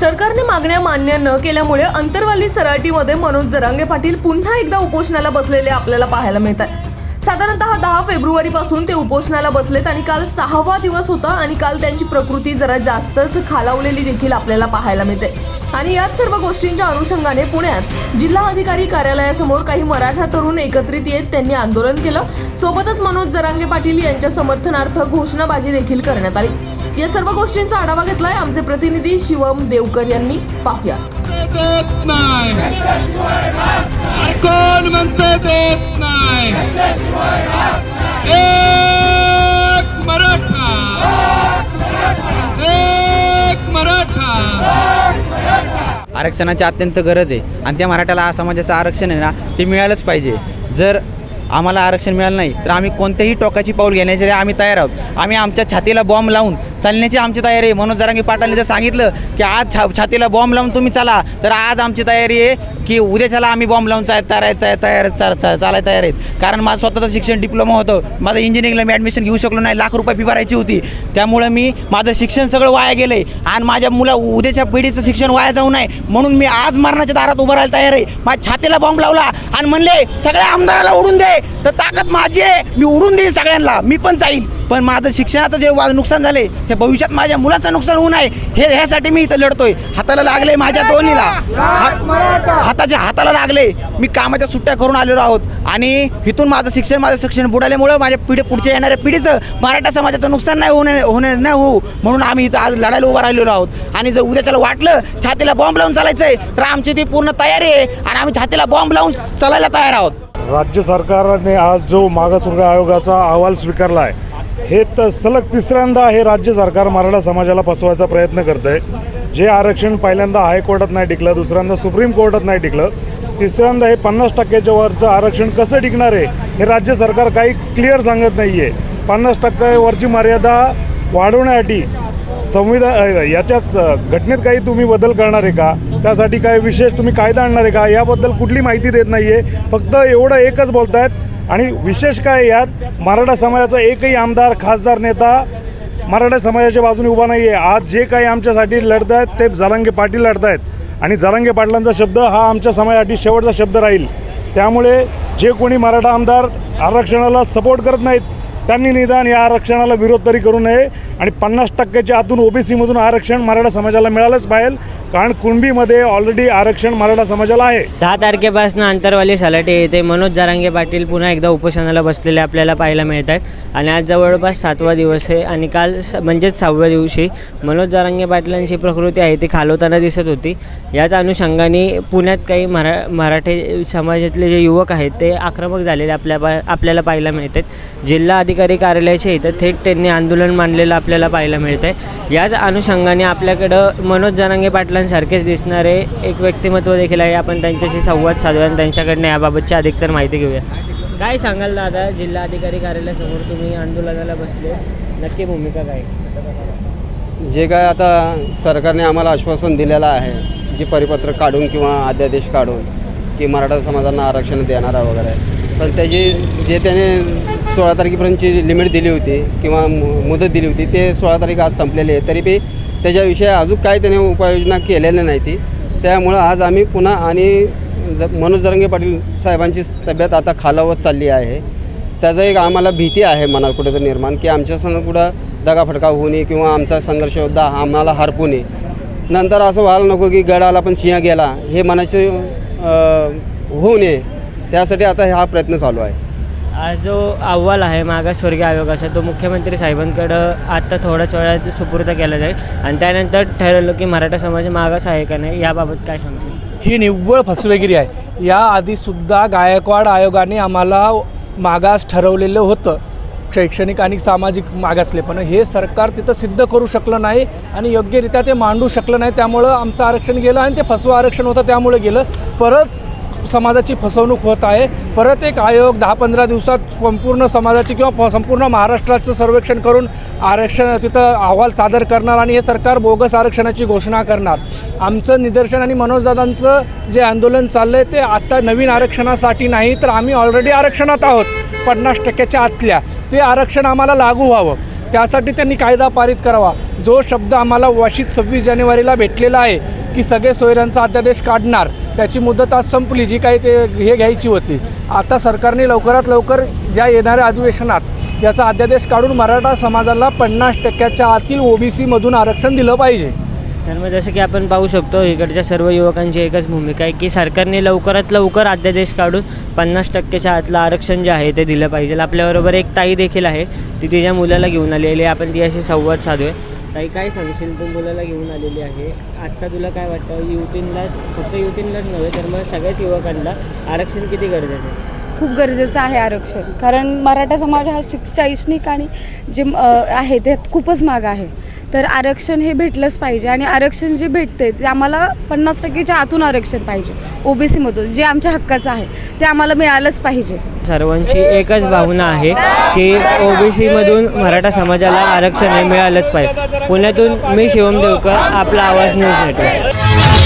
सरकारने मागण्या मान्य न केल्यामुळे अंतरवाली सराटीमध्ये मनोज जरांगे पाटील पुन्हा एकदा उपोषणाला बसलेले आपल्याला पाहायला मिळतात साधारणतः दहा फेब्रुवारी पासून ते उपोषणाला बसलेत आणि काल सहावा दिवस होता आणि काल त्यांची प्रकृती जरा जास्तच खालावलेली देखील आपल्याला पाहायला मिळते. आणि याच सर्व गोष्टींच्या अनुषंगाने पुण्यात जिल्हा अधिकारी कार्यालयासमोर काही मराठा तरुण एकत्रित येत त्यांनी आंदोलन केलं. सोबतच मनोज जरांगे पाटील यांच्या समर्थनार्थ घोषणाबाजी देखील करण्यात आली. या सर्व गोष्टींचा आढावा घेतलाय आमचे प्रतिनिधी शिवम देवकर यांनी. पाहूया नाही एक मराठा. एक मराठा आरक्षणाची अत्यंत गरज आहे. आणि त्या मराठ्याला समाजाचं आरक्षण आहे ना ते मिळालंच पाहिजे. जर आम्हाला आरक्षण मिळालं नाही तर आम्ही कोणत्याही टोकाची पाऊल घेण्यासाठी आम्ही तयार आहोत. आम्ही आमच्या छातीला बॉम्ब लावून चालण्याची आमची तयारी आहे. मनोज जरांगी पाटलांनी जर सांगितलं की आज छा छातीला बॉम्ब लावून तुम्ही चला तर आज आमची तयारी आहे की उद्याच्याला आम्ही बॉम्ब लावून चा तयार आहे तयार चा- चा- तयार आहेत. कारण माझं स्वतःचं शिक्षण डिप्लोमा होतं. माझं इंजिनिअरिंगला मी ॲडमिशन घेऊ शकलो नाही. लाख रुपये फी भरायची होती. त्यामुळं मी माझं शिक्षण सगळं वाया गेलं आहे आणि माझ्या मुला उद्याच्या पिढीचं शिक्षण वाया जाऊ नये. म्हणून मी आज मरणाच्या दारात उभं राहायला तयार आहे. माझ्या छातीला बॉम्ब लावला आणि म्हणले सगळ्या आमदाराला उडून दे. तर ताकद माझी आहे. मी उडून देईन सगळ्यांना. मी पण जाईल पण माझं शिक्षणाचं जे नुकसान झाले ते भविष्यात माझ्या मुलाचं नुकसान होऊ नये. हे ह्यासाठी मी इथं लढतोय. हाताला लागले माझ्या दोन्हीला. हात- हाताच्या हाताला लागले. मी कामाच्या सुट्ट्या करून आलेलो आहोत. आणि इथून माझं शिक्षण माझं शिक्षण बुडाल्यामुळं माझ्या पिढी पुढच्या येणाऱ्या पिढीचं मराठा समाजाचं नुकसान नाही होणे होणे नाही होऊ. म्हणून आम्ही इथं आज लढायला उभं राहिलेलो आहोत. आणि जर उद्या त्याला वाटलं छातीला बॉम्ब लावून चालायचं आहे तर आमची ती पूर्ण तयारी आहे. आणि आम्ही छातीला बॉम्ब लावून चालायला तयार आहोत. राज्य सरकारने आज जो मागासवर्ग आयोगाचा अहवाल स्वीकारला आहे हे तर सलग तिसऱ्यांदा हे राज्य सरकार मराठा समाजाला फसवायचा प्रयत्न करत आहे जे आरक्षण पहिल्यांदा हायकोर्टात नाही टिकलं दुसऱ्यांदा सुप्रीम कोर्टात नाही टिकलं तिसऱ्यांदा हे पन्नास टक्क्याच्या वरचं आरक्षण कसं टिकणार आहे हे राज्य सरकार काही क्लिअर सांगत नाही आहे पन्नास टक्क्यावरची मर्यादा वाढवण्यासाठी संविधान याच्यात घटनेत काही तुम्ही बदल करणार आहे का? त्यासाठी काय विशेष तुम्ही कायदा आणणार आहे का? याबद्दल कुठली माहिती देत नाही आहे फक्त एवढं एकच बोलतायत. आणि विशेष काय यात? मराठा समाजाचा एकही आमदार खासदार नेता मराठा समाजाच्या बाजूने उभा नाही आहे आज जे काही आमच्यासाठी लढत आहेत ते जरांगे पाटील लढत आहेत आणि जरांगे पाटलांचा शब्द हा आमच्या समाजासाठी शेवटचा शब्द राहील. त्यामुळे जे कोणी मराठा आमदार आरक्षणाला सपोर्ट करत नाहीत त्यांनी निदान या आरक्षणाला विरोध तरी करू नये आणि पन्नास टक्क्याच्या आतून ओबीसीमधून आरक्षण मराठा समाजाला मिळालंच पाहिजे. कारण कुणबीमध्ये ऑलरेडी आरक्षण मराठा समाजाला आहे. दहा तारखेपासून आंतरवाली सलाटे येथे मनोज जारांगे पाटील पुन्हा एकदा उपोषणाला बसलेले आपल्याला पाहायला मिळत आहेत आणि आज जवळपास सातवा दिवस आहे आणि काल स- म्हणजेच सहाव्या दिवशी मनोज जारांगे पाटलांची प्रकृती आहे ती खालवताना दिसत होती. याच अनुषंगाने पुण्यात काही मरा मराठी समाजातले जे युवक आहेत ते आक्रमक झालेले आपल्या पा आपल्याला पाहायला मिळत आहेत जिल्हा अधिकारी कार्यालयाच्या इथं थेट त्यांनी आंदोलन मांडलेलं आपल्याला पाहायला मिळत आहे याच अनुषंगाने आपल्याकडं मनोज जारांगे पाटला पाटलांसारखेच दिसणारे एक व्यक्तिमत्व देखील आहे. आपण त्यांच्याशी संवाद साधूया आणि त्यांच्याकडनं याबाबतची अधिकतर माहिती घेऊया. काय सांगाल दादा? जिल्हा अधिकारी कार्यालयासमोर तुम्ही आंदोलनाला बसले. नक्की भूमिका काय? जे काय आता सरकारने आम्हाला आश्वासन दिलेलं आहे जे परिपत्र काढून किंवा अध्यादेश काढून की मराठा समाजांना आरक्षण देणारा वगैरे. पण त्याची जे त्याने सोळा तारखेपर्यंतची लिमिट दिली होती किंवा मु- मुदत दिली होती ते सोळा तारीख आज संपलेली आहे. तरी बी त्याच्याविषयी अजून काय त्याने उपाययोजना केलेल्या नाही ती. त्यामुळं आज आम्ही पुन्हा आणि ज मनोज जरंगे पाटील साहेबांची तब्येत आता खालावत चालली आहे. त्याचा एक आम्हाला भीती आहे मनात कुठेतरी निर्माण की आमच्या संग कुठं दगाफटका होऊ नये किंवा आमचा संघर्ष योद्धा आम्हाला हरपू नये. नंतर असं व्हायला नको की गडाला पण सिंह गेला हे मनाचे होऊ नये. त्यासाठी आता हा प्रयत्न चालू आहे. आज जो अहवाल आहे मागासवर्गीय आयोगाचा तो मुख्यमंत्री साहेबांकडं आत्ता थोड्याच वेळात सुपूर्द केला जाईल. आणि त्यानंतर ठरवलं की मराठा समाज मागास आहे का नाही याबाबत काय सांगशील? ही निव्वळ फसवेगिरी आहे. याआधीसुद्धा गायकवाड आयोगाने आम्हाला मागास ठरवलेलं होतं. शैक्षणिक आणि सामाजिक मागासले पण हे सरकार तिथं सिद्ध करू शकलं नाही आणि योग्यरित्या ते मांडू शकलं नाही. त्यामुळं आमचं आरक्षण गेलं आणि ते फसवं आरक्षण होतं त्यामुळे गेलं. परत समाजाची फसवणूक होत आहे. परत एक आयोग दहा पंधरा दिवसात संपूर्ण समाजाची किंवा प- संपूर्ण महाराष्ट्राचं सर्वेक्षण करून आरक्षण तिथं अहवाल सादर करणार आणि हे सरकार बोगस आरक्षणाची घोषणा करणार. आमचं निदर्शन आणि मनोजदादांचं जे आंदोलन चाललं आहे ते आत्ता नवीन आरक्षणासाठी नाही तर आम्ही ऑलरेडी आरक्षणात आहोत. पन्नास टक्क्याच्या आतल्या. ते आरक्षण आम्हाला लागू व्हावं. त्यासाठी त्यांनी कायदा पारित करावा. जो शब्द आम्हाला वाशीत सव्वीस जानेवारीला भेटलेला आहे की सगळे सोयऱ्यांचा अध्यादेश काढणार त्याची मुदत आज संपली जी काही ते हे घ्यायची होती. आता सरकारने लवकरात लवकर ज्या येणाऱ्या अधिवेशनात याचा अध्यादेश काढून मराठा समाजाला पन्नास टक्क्याच्या आतील ओबीसीमधून आरक्षण दिलं पाहिजे. त्यामुळे जसं की आपण पाहू शकतो इकडच्या सर्व युवकांची एकच भूमिका आहे की सरकारने लवकरात लवकर अध्यादेश काढून पन्नास टक्क्याच्या आतलं आरक्षण जे आहे ते दिलं पाहिजे. आपल्याबरोबर एक ताई देखील आहे ती तिच्या मुलाला घेऊन आलेली आहे. आपण ती अशी संवाद साधू आहे ताई काय सांगशील? तू मुलाला घेऊन आलेली आहे. आत्ता तुला काय वाटतं? युटीनलाच फक्त युतीनलाच नव्हे तर मग सगळ्याच युवकांना आरक्षण किती गरजेचं आहे? खूप गरजेचं आहे आरक्षण. कारण मराठा समाज हा शैक्षणिक आणि जे आहे त्यात खूपच माग आहे. तर आरक्षण हे भेटलंच पाहिजे आणि आरक्षण जे भेटते ते आम्हाला पन्नास टक्केच्या आतून आरक्षण पाहिजे. ओबीसीमधून जे आमच्या हक्काचं आहे ते आम्हाला मिळालंच पाहिजे. सर्वांची एकच भावना आहे की ओबीसीमधून मराठा समाजाला आरक्षण हे मिळालंच पाहिजे. पुण्यातून मी शिवम देवकर आपला आवाज न्यूज नेटवर्क.